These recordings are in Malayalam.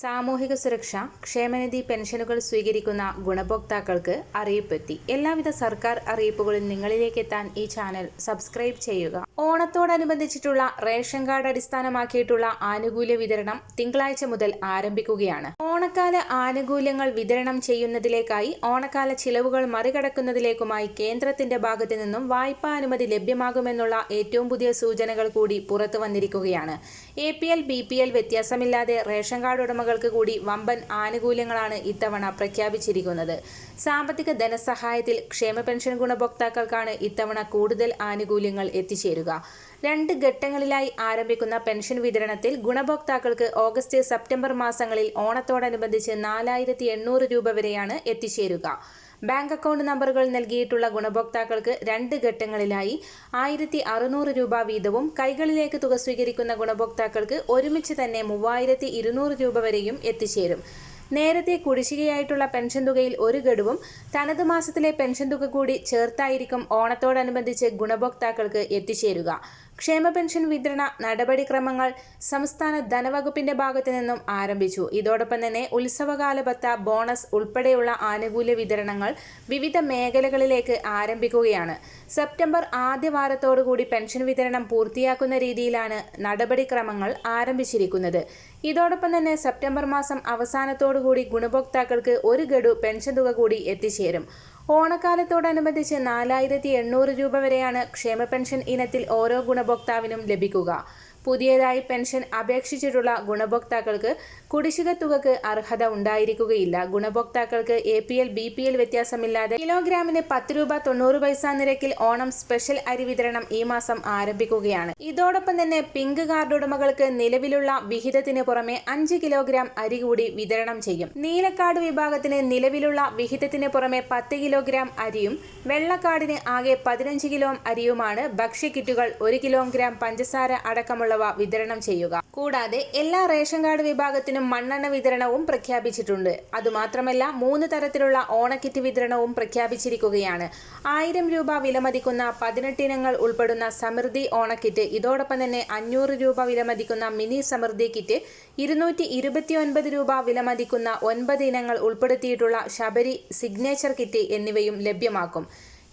സാമൂഹിക സുരക്ഷ ക്ഷേമനിധി പെൻഷനുകൾ സ്വീകരിക്കുന്ന ഗുണഭോക്താക്കൾക്ക് അറിയിപ്പെത്തി. എല്ലാവിധ സർക്കാർ അറിയിപ്പുകളും നിങ്ങളിലേക്ക് എത്താൻ ഈ ചാനൽ സബ്സ്ക്രൈബ് ചെയ്യുക. ഓണത്തോടനുബന്ധിച്ചിട്ടുള്ള റേഷൻ കാർഡ് അടിസ്ഥാനമാക്കിയിട്ടുള്ള ആനുകൂല്യ വിതരണം തിങ്കളാഴ്ച മുതൽ ആരംഭിക്കുകയാണ്. ഓണക്കാല ആനുകൂല്യങ്ങൾ വിതരണം ചെയ്യുന്നതിലേക്കായി ഓണക്കാല ചിലവുകൾ മറികടക്കുന്നതിലേക്കുമായി കേന്ദ്രത്തിന്റെ ഭാഗത്തു നിന്നും വായ്പാ അനുമതി ലഭ്യമാകുമെന്നുള്ള ഏറ്റവും പുതിയ സൂചനകൾ കൂടി പുറത്തു വന്നിരിക്കുകയാണ്. A P L B P L വ്യത്യാസമില്ലാതെ റേഷൻ കാർഡ് ഉടമകൾക്ക് കൂടി വമ്പൻ ആനുകൂല്യങ്ങളാണ് ഇത്തവണ പ്രഖ്യാപിച്ചിരിക്കുന്നത്. സാമ്പത്തിക ധനസഹായത്തിൽ ക്ഷേമ പെൻഷൻ ഗുണഭോക്താക്കൾക്കാണ് ഇത്തവണ കൂടുതൽ ആനുകൂല്യങ്ങൾ എത്തിച്ചേരുക. രണ്ട് ഘട്ടങ്ങളിലായി ആരംഭിക്കുന്ന പെൻഷൻ വിതരണത്തിൽ ഗുണഭോക്താക്കൾക്ക് ഓഗസ്റ്റ് സെപ്റ്റംബർ മാസങ്ങളിൽ ഓണത്തോടനുബന്ധിച്ച് നാലായിരത്തി രൂപ വരെയാണ് എത്തിച്ചേരുക. ബാങ്ക് അക്കൗണ്ട് നമ്പറുകൾ നൽകിയിട്ടുള്ള ഗുണഭോക്താക്കൾക്ക് രണ്ട് ഘട്ടങ്ങളിലായി ആയിരത്തി അറുന്നൂറ് രൂപ വീതവും കൈകളിലേക്ക് തുക സ്വീകരിക്കുന്ന ഗുണഭോക്താക്കൾക്ക് ഒരുമിച്ച് തന്നെ മൂവായിരത്തി ഇരുന്നൂറ് രൂപ വരെയും എത്തിച്ചേരും. നേരത്തെ കുടിശ്ശികയായിട്ടുള്ള പെൻഷൻ തുകയിൽ ഒരു ഗഡുവും തനത് മാസത്തിലെ പെൻഷൻ തുക കൂടി ചേർത്തായിരിക്കും ഓണത്തോടനുബന്ധിച്ച് ഗുണഭോക്താക്കൾക്ക് എത്തിച്ചേരുക. ക്ഷേമ പെൻഷൻ വിതരണ നടപടിക്രമങ്ങൾ സംസ്ഥാന ധനവകുപ്പിന്റെ ഭാഗത്തു നിന്നും ആരംഭിച്ചു. ഇതോടൊപ്പം തന്നെ ഉത്സവകാല ഭത്ത ബോണസ് ഉൾപ്പെടെയുള്ള ആനുകൂല്യ വിതരണങ്ങൾ വിവിധ മേഖലകളിലേക്ക് ആരംഭിക്കുകയാണ്. സെപ്റ്റംബർ ആദ്യ വാരത്തോടുകൂടി പെൻഷൻ വിതരണം പൂർത്തിയാക്കുന്ന രീതിയിലാണ് നടപടിക്രമങ്ങൾ ആരംഭിച്ചിരിക്കുന്നത്. ഇതോടൊപ്പം തന്നെ സെപ്റ്റംബർ മാസം അവസാനത്തോടുകൂടി ഗുണഭോക്താക്കൾക്ക് ഒരു ഗഡു പെൻഷൻ തുക കൂടി എത്തിച്ചേരും. ഓണക്കാലത്തോടനുബന്ധിച്ച് നാലായിരത്തി എണ്ണൂറ് രൂപ വരെയാണ് ക്ഷേമ പെൻഷൻ ഇനത്തിൽ ഓരോ ഗുണഭോക്താവിനും ലഭിക്കുക. പുതിയതായി പെൻഷൻ അപേക്ഷിച്ചിട്ടുള്ള ഗുണഭോക്താക്കൾക്ക് കുടിശ്ശിക തുകക്ക് അർഹത ഉണ്ടായിരിക്കുകയില്ല. ഗുണഭോക്താക്കൾക്ക് A P L B P L വ്യത്യാസമില്ലാതെ കിലോഗ്രാമിന് പത്ത് രൂപ തൊണ്ണൂറ് പൈസ നിരക്കിൽ ഓണം സ്പെഷ്യൽ അരി വിതരണം ഈ മാസം ആരംഭിക്കുകയാണ്. ഇതോടൊപ്പം തന്നെ പിങ്ക് കാർഡ് ഉടമകൾക്ക് നിലവിലുള്ള വിഹിതത്തിന് പുറമെ അഞ്ച് കിലോഗ്രാം അരി കൂടി വിതരണം ചെയ്യും. നീലക്കാർഡ് വിഭാഗത്തിന് നിലവിലുള്ള വിഹിതത്തിന് പുറമെ പത്ത് കിലോഗ്രാം അരിയും വെള്ളക്കാർഡിന് ആകെ പതിനഞ്ച് കിലോ അരിയുമാണ് ഭക്ഷ്യക്കിറ്റുകൾ ഒരു കിലോഗ്രാം പഞ്ചസാര അടക്കമുള്ള എന്നിവ വിതരണം ചെയ്യുക. കൂടാതെ എല്ലാ റേഷൻ കാർഡ് വിഭാഗത്തിനും മണ്ണെണ്ണ വിതരണവും പ്രഖ്യാപിച്ചിട്ടുണ്ട്. അതുമാത്രമല്ല മൂന്ന് തരത്തിലുള്ള ഓണക്കിറ്റ് വിതരണവും പ്രഖ്യാപിച്ചിരിക്കുകയാണ്. ആയിരം രൂപ വിലമതിക്കുന്ന പതിനെട്ടിനങ്ങൾ ഉൾപ്പെടുന്ന സമൃദ്ധി ഓണക്കിറ്റ് ഇതോടൊപ്പം തന്നെ അഞ്ഞൂറ് രൂപ വിലമതിക്കുന്ന മിനി സമൃദ്ധി കിറ്റ് ഇരുന്നൂറ്റി ഇരുപത്തി ഒൻപത് രൂപ വിലമതിക്കുന്ന ഒൻപത് ഇനങ്ങൾ ഉൾപ്പെടുത്തിയിട്ടുള്ള ശബരി സിഗ്നേച്ചർ കിറ്റ് എന്നിവയും ലഭ്യമാക്കും.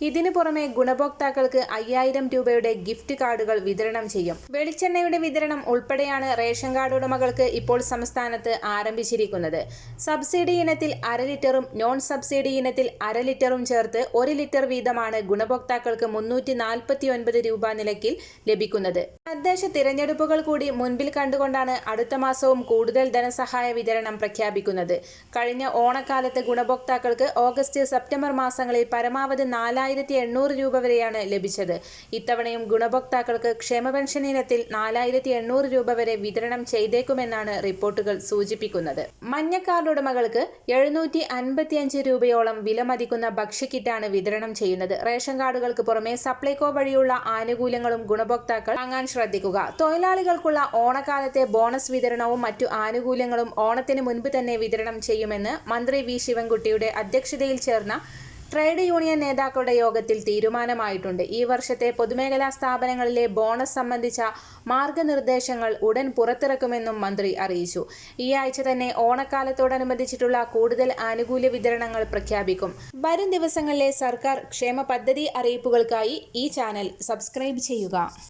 ഇതിനു പുറമെ ഗുണഭോക്താക്കൾക്ക് അയ്യായിരം രൂപയുടെ ഗിഫ്റ്റ് കാർഡുകൾ വിതരണം ചെയ്യും. വെളിച്ചെണ്ണയുടെ വിതരണം ഉൾപ്പെടെയാണ് റേഷൻ കാർഡ് ഉടമകൾക്ക് ഇപ്പോൾ സംസ്ഥാനത്ത് ആരംഭിച്ചിരിക്കുന്നത്. സബ്സിഡി ഇനത്തിൽ അര ലിറ്ററും നോൺ സബ്സിഡി ഇനത്തിൽ അര ലിറ്ററും ചേർത്ത് ഒരു ലിറ്റർ വീതമാണ് ഗുണഭോക്താക്കൾക്ക് മുന്നൂറ്റി നാൽപ്പത്തി ഒൻപത് രൂപ നിലയ്ക്കിൽ ലഭിക്കുന്നത്. തദ്ദേശ തിരഞ്ഞെടുപ്പുകൾ കൂടി മുൻപിൽ കണ്ടുകൊണ്ടാണ് അടുത്ത മാസവും കൂടുതൽ ധനസഹായ വിതരണം പ്രഖ്യാപിക്കുന്നത്. കഴിഞ്ഞ ഓണക്കാലത്ത് ഗുണഭോക്താക്കൾക്ക് ഓഗസ്റ്റ് സെപ്റ്റംബർ മാസങ്ങളിൽ പരമാവധി നാലായിരം നാലായിരത്തി എണ്ണൂറ് രൂപ വരെയാണ് ലഭിച്ചത്. ഇത്തവണയും ഗുണഭോക്താക്കൾക്ക് ക്ഷേമ പെൻഷൻ ഇനത്തിൽ നാലായിരത്തി എണ്ണൂറ് രൂപ വരെ വിതരണം ചെയ്തേക്കുമെന്നാണ് റിപ്പോർട്ടുകൾ സൂചിപ്പിക്കുന്നത്. മഞ്ഞ കാർഡ് ഉടമകൾക്ക് എഴുന്നൂറ്റി അൻപത്തിയഞ്ച് രൂപയോളം വിലമതിക്കുന്ന ഭക്ഷ്യക്കിറ്റാണ് വിതരണം ചെയ്യുന്നത്. റേഷൻ കാർഡുകൾക്ക് പുറമെ സപ്ലൈകോ വഴിയുള്ള ആനുകൂല്യങ്ങളും ഗുണഭോക്താക്കൾ വാങ്ങാൻ ശ്രദ്ധിക്കുക. തൊഴിലാളികൾക്കുള്ള ഓണക്കാലത്തെ ബോണസ് വിതരണവും മറ്റു ആനുകൂല്യങ്ങളും ഓണത്തിന് മുൻപ് തന്നെ വിതരണം ചെയ്യുമെന്ന് മന്ത്രി വി. ശിവൻകുട്ടിയുടെ അധ്യക്ഷതയിൽ ചേർന്ന ട്രേഡ് യൂണിയൻ നേതാക്കളുടെ യോഗത്തിൽ തീരുമാനമായിട്ടുണ്ട്. ഈ വർഷത്തെ പൊതുമേഖലാ സ്ഥാപനങ്ങളിലെ ബോണസ് സംബന്ധിച്ച മാർഗനിർദ്ദേശങ്ങൾ ഉടൻ പുറത്തിറക്കുമെന്നും മന്ത്രി അറിയിച്ചു. ഈ ആഴ്ച തന്നെ ഓണക്കാലത്തോടനുബന്ധിച്ചിട്ടുള്ള കൂടുതൽ ആനുകൂല്യ വിതരണങ്ങൾ പ്രഖ്യാപിക്കും. വരും ദിവസങ്ങളിലെ സർക്കാർ ക്ഷേമ പദ്ധതി അറിയിപ്പുകൾക്കായി ഈ ചാനൽ സബ്സ്ക്രൈബ് ചെയ്യുക.